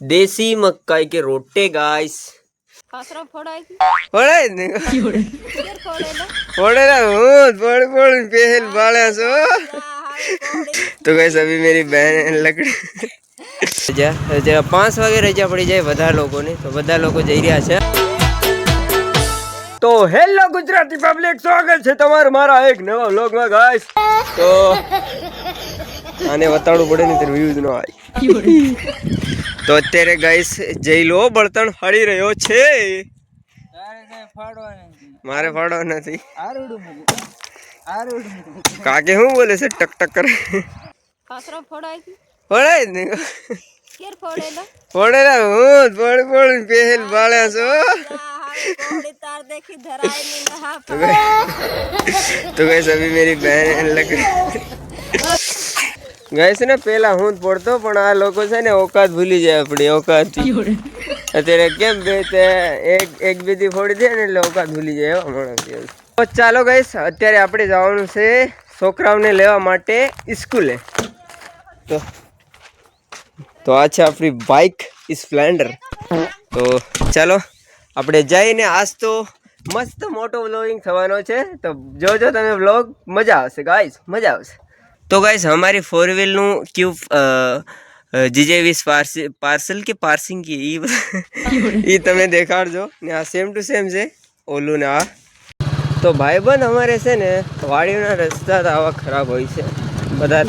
દેશી મકાઈ કે રોટે ગાઈસ ફોડાય હું? ફોડ ફોડ પહેલ છો? તો ગાઈસ અભી મેરી બહેન પાંચ વાગે રજા પડી જાય બધા લોકો ને તો બધા લોકો જઈ રહ્યા છે. તો હેલો ગુજરાતી પબ્લિક સ્વાગત છે તમારું મારા એક નવા વ્લોગમાં ગાઈસ તો આને વતાડવું પડે ને તે વ્યૂઝ નો આવે. તો અત્યારે ગાઈસ જઈ લો બળતણ ફાડી રહ્યો છે મારે ફાડવા નથી કાકે શું બોલે છે ટક ટક કરે ખાસરો ફોડાય ફોડાય જ ને કેર ફોડેલા ફોડેલા હું ફોડ ફોડ પહેલ બાળ્યા છો કોડી તાર દેખી ધરાય ની નહા तो गैस तो गैस अभी मेरी बहन लकड़ी ગઈસ ને, પેલા હું પડતો, પણ આ લોકો છે ને, ઓકાત ભૂલી જાય આપણી, ઓકાત. અત્યારે કેમ બે તે એક એક બીજી ફોડી દે ને, એટલે ઓકાત ભૂલી જાય એવા માણસ તો ચાલો ગઈસ અત્યારે આપણે જવાનું છે છોકરાઓને લેવા માટે સ્કૂલે. તો તો આ છે આપણી બાઇક સ્પ્લેન્ડર તો ચાલો, આપણે જઈને આજ તો મસ્ત મોટો વ્લોગિંગ થવાનો છે. તો જોજો તમે વ્લોગ મજા આવશે ગાઈસ મજા આવશે. તો ગાઈસ हमारी फोर व्हील નું ક્યુ જીજે વીસ પાર્સલ કે પાર્સિંગ की ઈ તમે દેખાડજો ને આ સેમ ટુ સેમ છે ઓલું ને આ તો ભાઈબંધ અમારે છે ને વાડીના રસ્તા તો આવા ખરાબ હોય છે બધા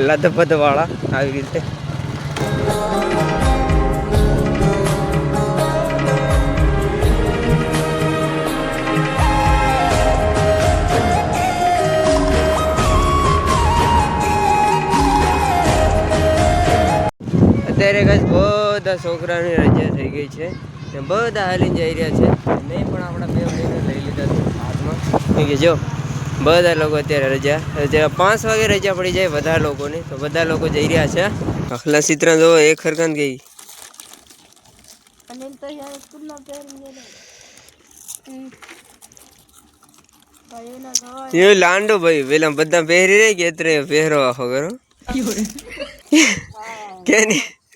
લથપથ વાળા આવી રીતે અત્યારે કઈ બધા છોકરાની રજા થઈ ગઈ છે ને બધા હાલી જઈ રહ્યા છે. મેં પણ આપણા બે ભાઈને લઈ લીધા છે હાથમાં. કે જો બધા લોકો અત્યારે રજા અત્યારે પાંચ વાગે રજા પડી જાય બધા લોકોની તો બધા લોકો જઈ રહ્યા છે. અખલા ચિત્ર જો એક હરકત ગઈ. એ લાંડો ભાઈ પેલા બધા પહેરી રહી કે અત્રે પહેરો આખો કરો કે નહીં?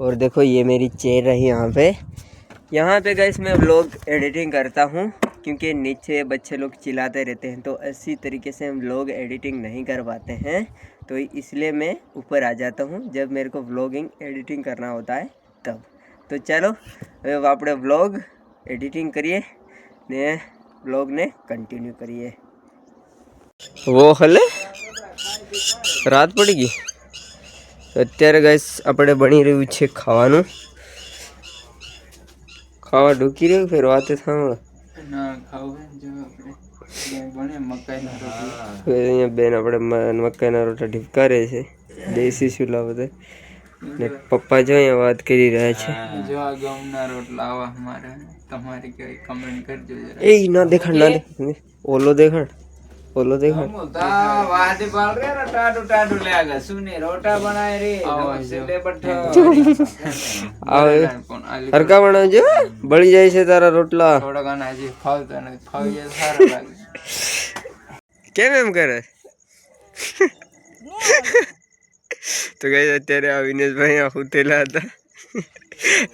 और देखो ये मेरी चेयर रही यहाँ पे। यहाँ पे गैस मैं ब्लॉग एडिटिंग करता हूँ, क्योंकि नीचे बच्चे लोग चिल्लाते रहते हैं तो इसी तरीके से हम लोग एडिटिंग नहीं कर पाते हैं। तो इसलिए मैं ऊपर आ जाता हूँ, जब मेरे को व्लॉगिंग एडिटिंग करना होता है, तब। तो चलो, अब आप व्लॉग एडिटिंग करिए, ने व्लॉग ने कंटिन्यू करिए। वो हले? रात पड़ेगी? અત્યારે ગાઈસ આપણે બની રહ્યું છે ખાવાનું. ખાવા ઢૂકી રહ્યું ફેર વાત સાંભળો. અહીંયા બેન આપણે મકાઈના રોટા ઢીપકારે છે. દેશી ચૂલા બધે. ને પપ્પા જો અહીંયા વાત કરી રહ્યા છે. જો આ ગમના રોટલા આવા અમારે. તમારી કઈ કમેન્ટ કરજો એ ના દેખાડ ના દેખાડ. ઓલો દેખાડ. ઓલો દેખાડ વાહે પાલ રે ના ટાટુ ટાટુ લાગે સુને રોટા બનાય રે નમસ્તે બઠો આવે હરકા બનાવજો બળી જાય છે તારા રોટલા થોડા ઘણા હજી ફાવતા નથી ફાવી જાય સારા લાગે કેમ એમ કરે તો ગઈ અત્યારે આ વિનેશભાઈ આ હુતેલા હતા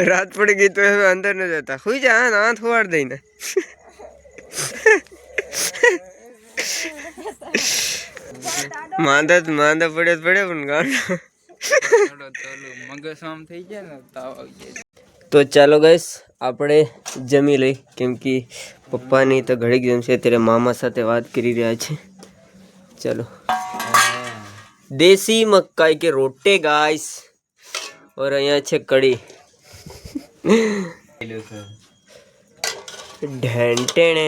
રાત પડી ગઈ તો હવે અંદર ન જતા હુઈ જા હા હાથ હોવાડ દઈને માંદા તો માંદા પડે પડે પણ ગાંડો થોડો મગજ આમ થઈ ગયા ને તાવ આવી જાય. તો ચાલો ગઈશ આપણે જમી લઈ. કેમ કે પપ્પાની તો ઘડીક જમશે ત્યારે મામા સાથે વાત કરી રહ્યા છે. ચાલો. દેશી મકાઈ કે રોટે ગાઈસ ઓર અહીંયા છે કડી ઢેંટેણે.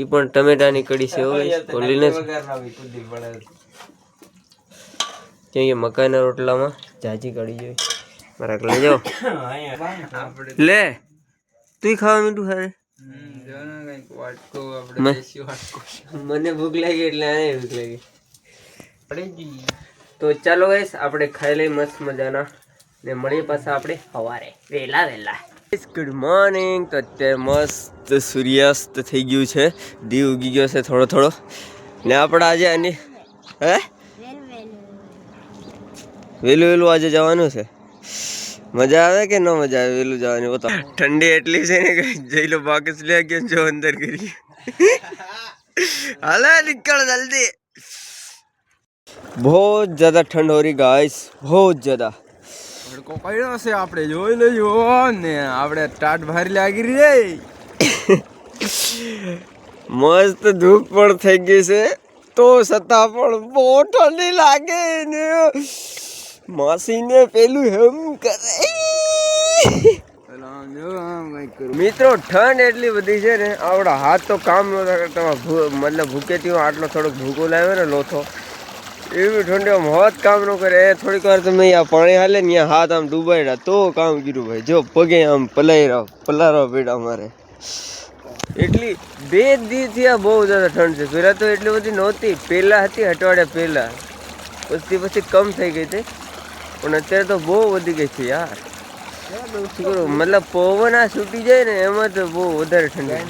ઈ પણ ટમેટાની કડી છે કેમ કે મકાઈના રોટલામાં? જાજી કડી જોઈ. મારા લઈ જાઓ. લે તું ખાવા મીઠું છે. મને ભૂખ લાગી એટલે આને ભૂખ લાગી. તો ચાલો ગાઈસ આપણે ખાઈ લઈ મસ્ત મજાના. ને મળીએ પાછા આપણે સવારે. વહેલા વહેલા ગુડ મોર્નિંગ તો અત્યારે મસ્ત સૂર્યાસ્ત થઈ ગયું છે. દીવ ઉગી ગયો છે થોડો થોડો. ને આપણે આજે આની હે? વેલું વેલું આજે જવાનું છે. મજા આવે કે ન મજા આવે વેલું જવાની? બતાવો. ઠંડી એટલી છે ને જઈ લો બાકસ લે ગયો જો અંદર કરી. હાલે, નીકળ જલ્દી. બહુ જ્યાદા ઠંડ હો રહી ગાઈસ બહુ જ્યાદા. તડકો પડ્યો છે આપણે જોઈ લેજો ને આપણે ટાટ ભારી લાગી રહી મસ્ત ધૂપ પણ થઈ ગઈ છે તો છતાં પણ બહુ ઠંડી લાગે ને. માસીને પેલું હેમ કરે. મિત્રો ઠંડ એટલી બધી છે ને આપણા હાથ તો કામ નતા કરતા મતલબ ભૂકેથી આટલો થોડોક ભૂકો લાવ્યો ને લોથો. એવી ઠંડી આમ હાથ કામ ન કરે. એ થોડીક વાર તમે આ પાણી હાલે ને અહીંયા હાથ આમ ડૂબાડ્યા તો કામ કર્યું ભાઈ. જો પગે આમ પલાઈ રહો પલારો પેડા મારે એટલી બે દીથી આ બહુ જ્યાદા ઠંડ છે. પહેલાં તો એટલી બધી નહોતી. પહેલાં હતી અઠવાડિયા પહેલાં. પછી પછી કમ થઈ ગઈ હતી. પણ અત્યારે તો બહુ વધી ગઈ છે યાર. મતલબ પવન આ છૂટી જાય ને એમાં તો બહુ વધારે ઠંડી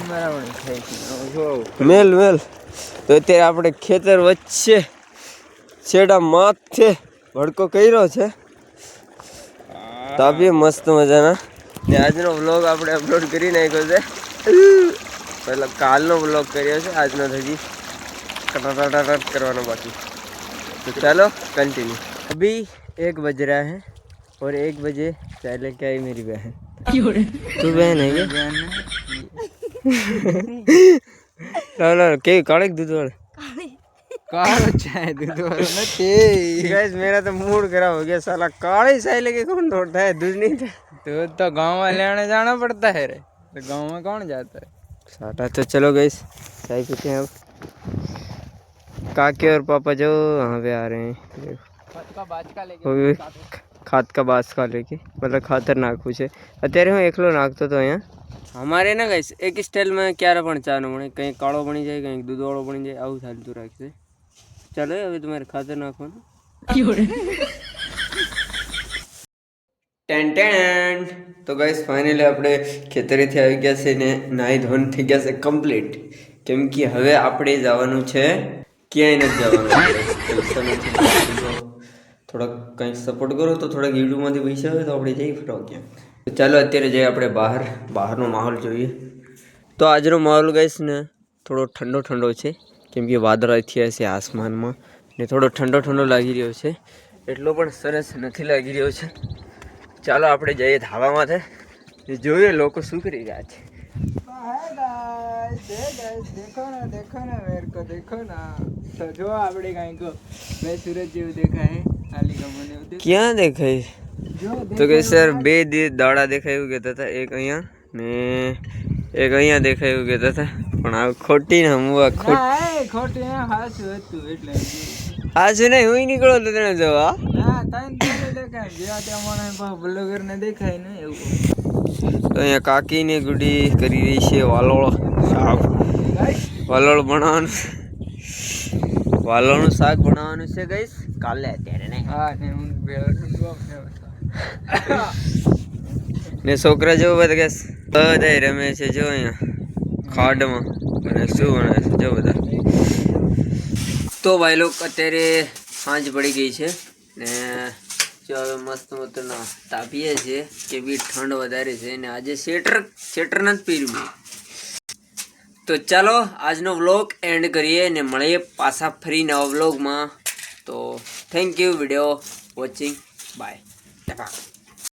મેલ મેલ. તો અત્યારે આપણે ખેતર વચ્ચે છેડા માથે ભડકો કર્યો છે તાપીએ મસ્ત મજાના ને આજનો વ્લોગ આપણે અપલોડ કરી નાખ્યો છે મતલબ કાલનો વ્લોગ કર્યો છે આજનો તો હજી કટાટાટાટ કરવાનો બાકી તો ચાલો कंटिन्यू अभी एक बज रहा है और एक बजे चाय लेके आई मेरी बहन तू बहन है क्या लो लो केवी काढ़े के दूध वाले કાળો ચાય દીધો નથી गाइस मेरा तो मूड खराब हो गया साला काढ़ी चाय लेके कौन दौड़ता है दूध नहीं था दूध तो गाँव में लेने जाना पड़ता है रे तो गाँव में कौन जाता है साटा तो चलो गाइस चाय पीते हैं अब काके और पापा जो वहाँ पे आ रहे हैं देखो का बाचका लेके वो भी ખાત કા બાસ કા લેકે મતલબ ખાતર નાખવું છે અત્યારે હું એકલો નાખતો હતો અહીંયા અમારે ના ગાઈસ એક સ્ટાઇલમાં ક્યારે પણ ચા ન બને કંઈક કાળો બની જાય કંઈક દૂધવાળો બની જાય આવું ચાલતું રાખશે ચાલો હવે તમારે ખાતર નાખવાનું. Ten ten. તો ગાઈસ ફાઇનલી આપણે ખેતરેથી આવી ગયા છે ને નાહી ધોન થઈ ગયા છે કમ્પ્લીટ કેમ કે હવે આપણે જવાનું છે ક્યાંય નથી જવાનું. થોડાક કંઈક સપોર્ટ કરો તો થોડાક યુટ્યુબમાંથી પૈસા આવે તો આપણે જઈ ફરવા ક્યાં. તો ચાલો અત્યારે જઈએ આપણે બહાર બહારનો માહોલ જોઈએ. તો આજનો માહોલ ગાઈસ ને થોડો ઠંડો ઠંડો છે. કેમ કે વાદળા થયા છે આસમાનમાં. ને થોડો ઠંડો ઠંડો લાગી રહ્યો છે. એટલો પણ સરસ નથી લાગી રહ્યો છે. ચાલો આપણે જઈએ ધાબામાં જોઈએ લોકો શું કરી રહ્યા છે. દેખો ને દેખો ને વેરકો દેખો ને. જો આપણે કાંઈક બે સૂરજ જેવું ક્યાં દેખાય? તો કે સર બે દાડા દેખાયું કહેતા હતા. એક અહીંયા ને એક અહીંયા દેખાયું કહેતા હતા. પણ આ ખોટી ને હું આ ખોટ ખોટી હાચું હતું એટલે આ નહીં ને હું નીકળો તો તને જવા ના તને દેખાય જેવા ત્યાં મને બ્લોગર ને દેખાય ને એવું. તો અહીંયા કાકીની ગુડી કરી રહી છે વાલોળ શાક. વાલોળ બનાવવાનું વાલોળનું શાક બનાવવાનું છે ગઈશ કાલે અત્યારે હા ને હું ને છોકરા જેવો બધા કે બધા રમે છે જો અહીંયા. ખાડમાં અને શું અને જો બધા. તો ભાઈ લોક અત્યારે સાંજ પડી ગઈ છે ને જો હવે મસ્ત મસ્ત ના તાપીએ છીએ કે બી ઠંડ વધારે છે ને આજે સ્વેટર સ્વેટર નથી પહેર્યું તો ચાલો આજનો વ્લોગ એન્ડ કરીએ ને મળીએ પાછા ફરી નવા વ્લોગમાં. તો thank you video watching bye